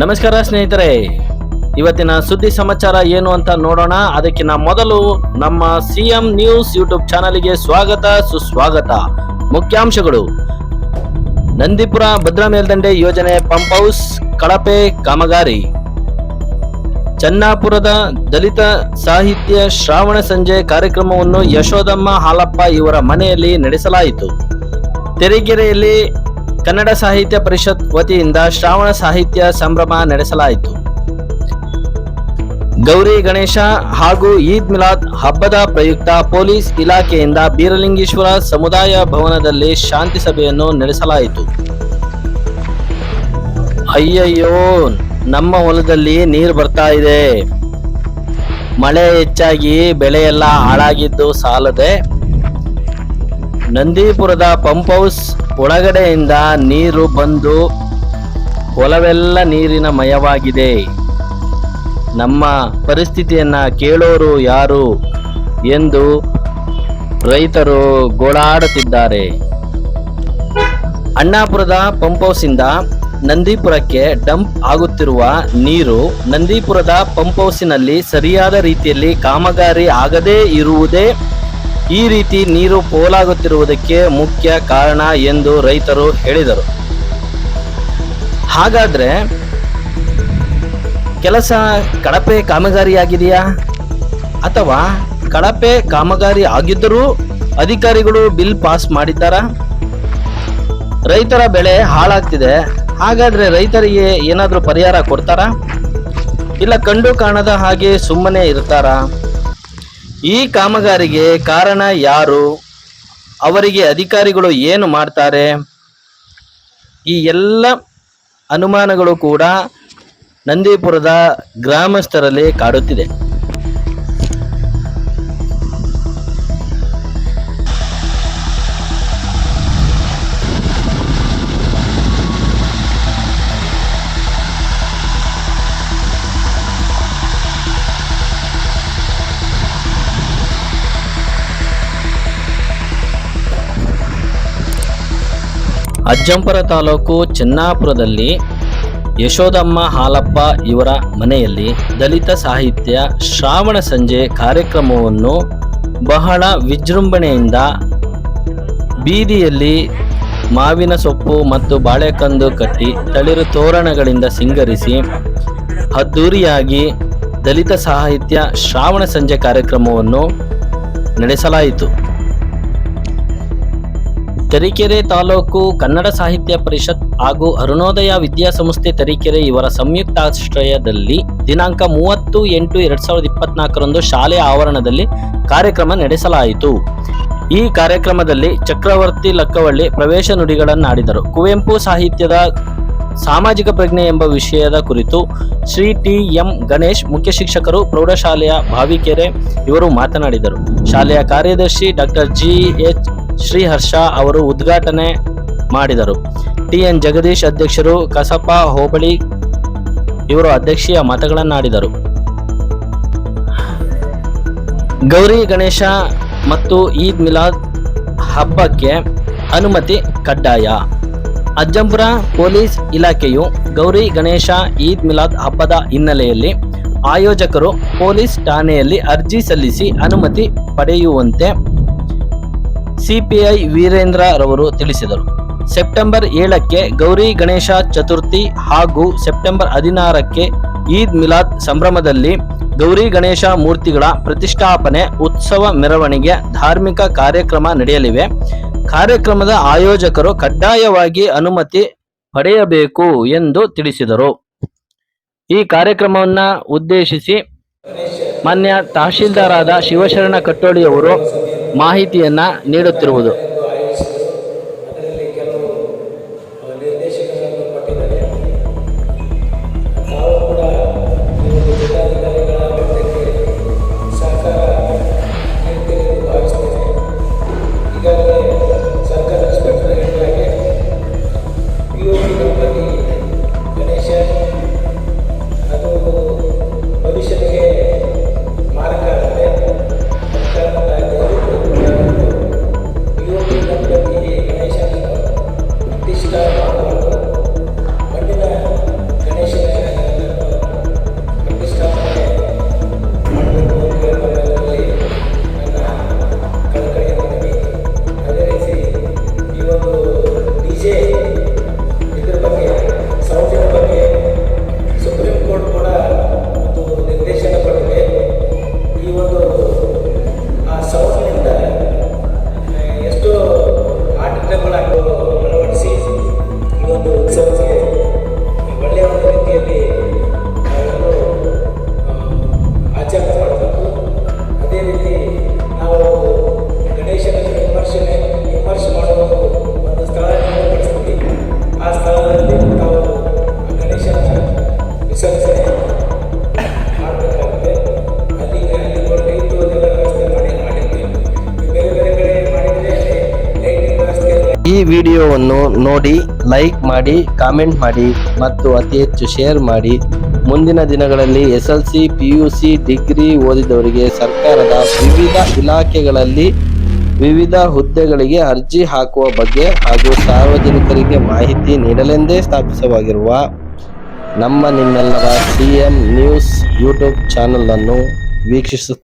ನಮಸ್ಕಾರ ಸ್ನೇಹಿತರೆ. ಇವತ್ತಿನ ಸುದ್ದಿ ಸಮಾಚಾರ ಏನು ಅಂತ ನೋಡೋಣ. ಅದಕ್ಕಿಂತ ಮೊದಲು ನಮ್ಮ ಸಿಎಂ ನ್ಯೂಸ್ ಯೂಟ್ಯೂಬ್ ಚಾನಲ್ಗೆ ಸ್ವಾಗತ, ಸುಸ್ವಾಗತ. ಮುಖ್ಯಾಂಶಗಳು. ನಂದಿಪುರ ಭದ್ರಾ ಮೇಲ್ದಂಡೆ ಯೋಜನೆ ಪಂಪ್ ಹೌಸ್ ಕಳಪೆ ಕಾಮಗಾರಿ. ಚನ್ನಾಪುರದ ದಲಿತ ಸಾಹಿತ್ಯ ಶ್ರಾವಣ ಸಂಜೆ ಕಾರ್ಯಕ್ರಮವನ್ನು ಯಶೋದಮ್ಮ ಹಾಲಪ್ಪ ಇವರ ಮನೆಯಲ್ಲಿ ನಡೆಸಲಾಯಿತು. ತೆರೆಗೆರೆಯಲ್ಲಿ ಕನ್ನಡ ಸಾಹಿತ್ಯ ಪರಿಷತ್ ವತಿಯಿಂದ ಶ್ರಾವಣ ಸಾಹಿತ್ಯ ಸಂಭ್ರಮ ನಡೆಸಲಾಯಿತು. ಗೌರಿ ಗಣೇಶ ಹಾಗೂ ಈದ್ ಮಿಲಾದ್ ಹಬ್ಬದ ಪ್ರಯುಕ್ತ ಪೊಲೀಸ್ ಇಲಾಖೆಯಿಂದ ಬೀರಲಿಂಗೇಶ್ವರ ಸಮುದಾಯ ಭವನದಲ್ಲಿ ಶಾಂತಿ ಸಭೆಯನ್ನು ನಡೆಸಲಾಯಿತು. ಅಯ್ಯಯ್ಯೋ, ನಮ್ಮ ಹೊಲದಲ್ಲಿ ನೀರು ಬರ್ತಾ ಇದೆ. ಮಳೆ ಹೆಚ್ಚಾಗಿ ಬೆಳೆ ಎಲ್ಲ ಹಾಳಾಗಿದ್ದು ಸಾಲದೆ ನಂದೀಪುರದ ಪಂಪ್ ಹೌಸ್ ಒಳಗಡೆಯಿಂದ ನೀರು ಬಂದು ಹೊಲವೆಲ್ಲ ನೀರಿನ ಮಯವಾಗಿದೆ. ನಮ್ಮ ಪರಿಸ್ಥಿತಿಯನ್ನ ಕೇಳೋರು ಯಾರು ಎಂದು ರೈತರು ಗೋಳಾಡುತ್ತಿದ್ದಾರೆ. ಅಣ್ಣಾಪುರದ ಪಂಪ್ ಹೌಸಿಂದ ನಂದೀಪುರಕ್ಕೆ ಡಂಪ್ ಆಗುತ್ತಿರುವ ನೀರು ನಂದೀಪುರದ ಪಂಪ್ ಹೌಸಿನಲ್ಲಿ ಸರಿಯಾದ ರೀತಿಯಲ್ಲಿ ಕಾಮಗಾರಿ ಆಗದೇ ಇರುವುದೇ ಈ ರೀತಿ ನೀರು ಪೋಲಾಗುತ್ತಿರುವುದಕ್ಕೆ ಮುಖ್ಯ ಕಾರಣ ಎಂದು ರೈತರು ಹೇಳಿದರು. ಹಾಗಾದ್ರೆ ಕೆಲಸ ಕಳಪೆ ಕಾಮಗಾರಿಯಾಗಿದೆಯಾ? ಅಥವಾ ಕಳಪೆ ಕಾಮಗಾರಿ ಆಗಿದ್ದರೂ ಅಧಿಕಾರಿಗಳು ಬಿಲ್ ಪಾಸ್ ಮಾಡಿದ್ದಾರಾ? ರೈತರ ಬೆಳೆ ಹಾಳಾಗ್ತಿದೆ, ಹಾಗಾದ್ರೆ ರೈತರಿಗೆ ಏನಾದರೂ ಪರಿಹಾರ ಕೊಡ್ತಾರಾ? ಇಲ್ಲ ಕಂಡು ಕಾಣದ ಹಾಗೆ ಸುಮ್ಮನೆ ಇರ್ತಾರಾ? ಈ ಕಾಮಗಾರಿಗೆ ಕಾರಣ ಯಾರು? ಅವರಿಗೆ ಅಧಿಕಾರಿಗಳು ಏನು ಮಾಡ್ತಾರೆ? ಈ ಎಲ್ಲ ಅನುಮಾನಗಳು ಕೂಡ ನಂದಿಪುರದ ಗ್ರಾಮಸ್ಥರಲ್ಲಿ ಕಾಡುತ್ತಿದೆ. ಅಜ್ಜಂಪುರ ತಾಲೂಕು ಚೆನ್ನಾಪುರದಲ್ಲಿ ಯಶೋದಮ್ಮ ಹಾಲಪ್ಪ ಇವರ ಮನೆಯಲ್ಲಿ ದಲಿತ ಸಾಹಿತ್ಯ ಶ್ರಾವಣ ಸಂಜೆ ಕಾರ್ಯಕ್ರಮವನ್ನು ಬಹಳ ವಿಜೃಂಭಣೆಯಿಂದ ಬೀದಿಯಲ್ಲಿ ಮಾವಿನ ಸೊಪ್ಪು ಮತ್ತು ಬಾಳೆಕಂದು ಕಟ್ಟಿ ತಳಿರು ತೋರಣಗಳಿಂದ ಸಿಂಗರಿಸಿ ಅದ್ದೂರಿಯಾಗಿ ದಲಿತ ಸಾಹಿತ್ಯ ಶ್ರಾವಣ ಸಂಜೆ ಕಾರ್ಯಕ್ರಮವನ್ನು ನಡೆಸಲಾಯಿತು. ತರೀಕೆರೆ ತಾಲೂಕು ಕನ್ನಡ ಸಾಹಿತ್ಯ ಪರಿಷತ್ ಹಾಗೂ ಅರುಣೋದಯ ವಿದ್ಯಾಸಂಸ್ಥೆ ತರೀಕೆರೆ ಇವರ ಸಂಯುಕ್ತಾಶ್ರಯದಲ್ಲಿ ದಿನಾಂಕ ಮೂವತ್ತು ಎಂಟು ಎರಡ್ ಸಾವಿರದ ಇಪ್ಪತ್ನಾಲ್ಕರಂದು ಶಾಲೆಯ ಆವರಣದಲ್ಲಿ ಕಾರ್ಯಕ್ರಮ ನಡೆಸಲಾಯಿತು. ಈ ಕಾರ್ಯಕ್ರಮದಲ್ಲಿ ಚಕ್ರವರ್ತಿ ಲಕ್ಕವಳ್ಳಿ ಪ್ರವೇಶ ನುಡಿಗಳನ್ನಾಡಿದರು. ಕುವೆಂಪು ಸಾಹಿತ್ಯದ ಸಾಮಾಜಿಕ ಪ್ರಜ್ಞೆ ಎಂಬ ವಿಷಯದ ಕುರಿತು ಶ್ರೀ ಟಿ ಎಂ ಗಣೇಶ್ ಮುಖ್ಯ ಶಿಕ್ಷಕರು ಪ್ರೌಢಶಾಲೆಯ ಭಾವಿಕೆರೆ ಇವರು ಮಾತನಾಡಿದರು. ಶಾಲೆಯ ಕಾರ್ಯದರ್ಶಿ ಡಾಕ್ಟರ್ ಜಿ ಎಚ್ ಶ್ರೀಹರ್ಷ ಅವರು ಉದ್ಘಾಟನೆ ಮಾಡಿದರು. ಟಿಎನ್ ಜಗದೀಶ್ ಅಧ್ಯಕ್ಷರು ಕಸಪ ಹೋಬಳಿ ಇವರು ಅಧ್ಯಕ್ಷೀಯ ಮತಗಳನ್ನಾಡಿದರು. ಗೌರಿ ಗಣೇಶ ಮತ್ತು ಈದ್ ಮಿಲಾದ್ ಹಬ್ಬಕ್ಕೆ ಅನುಮತಿ ಕಡ್ಡಾಯ. ಅಜ್ಜಂಪುರ ಪೊಲೀಸ್ ಇಲಾಖೆಯು ಗೌರಿ ಗಣೇಶ ಈದ್ ಮಿಲಾದ್ ಹಬ್ಬದ ಹಿನ್ನೆಲೆಯಲ್ಲಿ ಆಯೋಜಕರು ಪೊಲೀಸ್ ಠಾಣೆಯಲ್ಲಿ ಅರ್ಜಿ ಸಲ್ಲಿಸಿ ಅನುಮತಿ ಪಡೆಯುವಂತೆ ಸಿಪಿಐ ವೀರೇಂದ್ರ ರವರು ತಿಳಿಸಿದರು. ಸೆಪ್ಟೆಂಬರ್ ಏಳಕ್ಕೆ ಗೌರಿ ಗಣೇಶ ಚತುರ್ಥಿ ಹಾಗೂ ಸೆಪ್ಟೆಂಬರ್ ಹದಿನಾರಕ್ಕೆ ಈದ್ ಮಿಲಾದ್ ಸಂಭ್ರಮದಲ್ಲಿ ಗೌರಿ ಗಣೇಶ ಮೂರ್ತಿಗಳ ಪ್ರತಿಷ್ಠಾಪನೆ, ಉತ್ಸವ ಮೆರವಣಿಗೆ, ಧಾರ್ಮಿಕ ಕಾರ್ಯಕ್ರಮ ನಡೆಯಲಿವೆ. ಕಾರ್ಯಕ್ರಮದ ಆಯೋಜಕರು ಕಡ್ಡಾಯವಾಗಿ ಅನುಮತಿ ಪಡೆಯಬೇಕು ಎಂದು ತಿಳಿಸಿದರು. ಈ ಕಾರ್ಯಕ್ರಮವನ್ನ ಉದ್ದೇಶಿಸಿ ಮಾನ್ಯ ತಹಶೀಲ್ದಾರಾದ ಶಿವಶರಣ ಕಟ್ಟೋಳಿಯವರು ಮಾಹಿತಿಯನ್ನ ನೀಡುತ್ತಿರುವುದು. ವಿಡಿಯೋವನ್ನು ನೋಡಿ, ಲೈಕ್ ಮಾಡಿ, ಕಾಮೆಂಟ್ ಮಾಡಿ ಮತ್ತು ಅತಿ ಹೆಚ್ಚು ಶೇರ್ ಮಾಡಿ. ಮುಂದಿನ ದಿನಗಳಲ್ಲಿ S L C, P U C, degree ಓದಿದವರಿಗೆ ಸರ್ಕಾರದ ವಿವಿಧ ಇಲಾಖೆಗಳಲ್ಲಿ ವಿವಿಧ ಹುದ್ದೆಗಳಿಗೆ ಅರ್ಜಿ ಹಾಕುವ ಬಗ್ಗೆ ಹಾಗೂ ಸಾರ್ವಜನಿಕರಿಗೆ ಮಾಹಿತಿ ನೀಡಲೆಂದೇ ಸ್ಥಾಪಿಸವಾಗಿರುವ ನಮ್ಮ ನಿಮ್ಮೆಲ್ಲರ ಸಿ ಎಂ ನ್ಯೂಸ್ ಯೂಟ್ಯೂಬ್ ಚಾನಲನ್ನು ವೀಕ್ಷಿಸುತ್ತ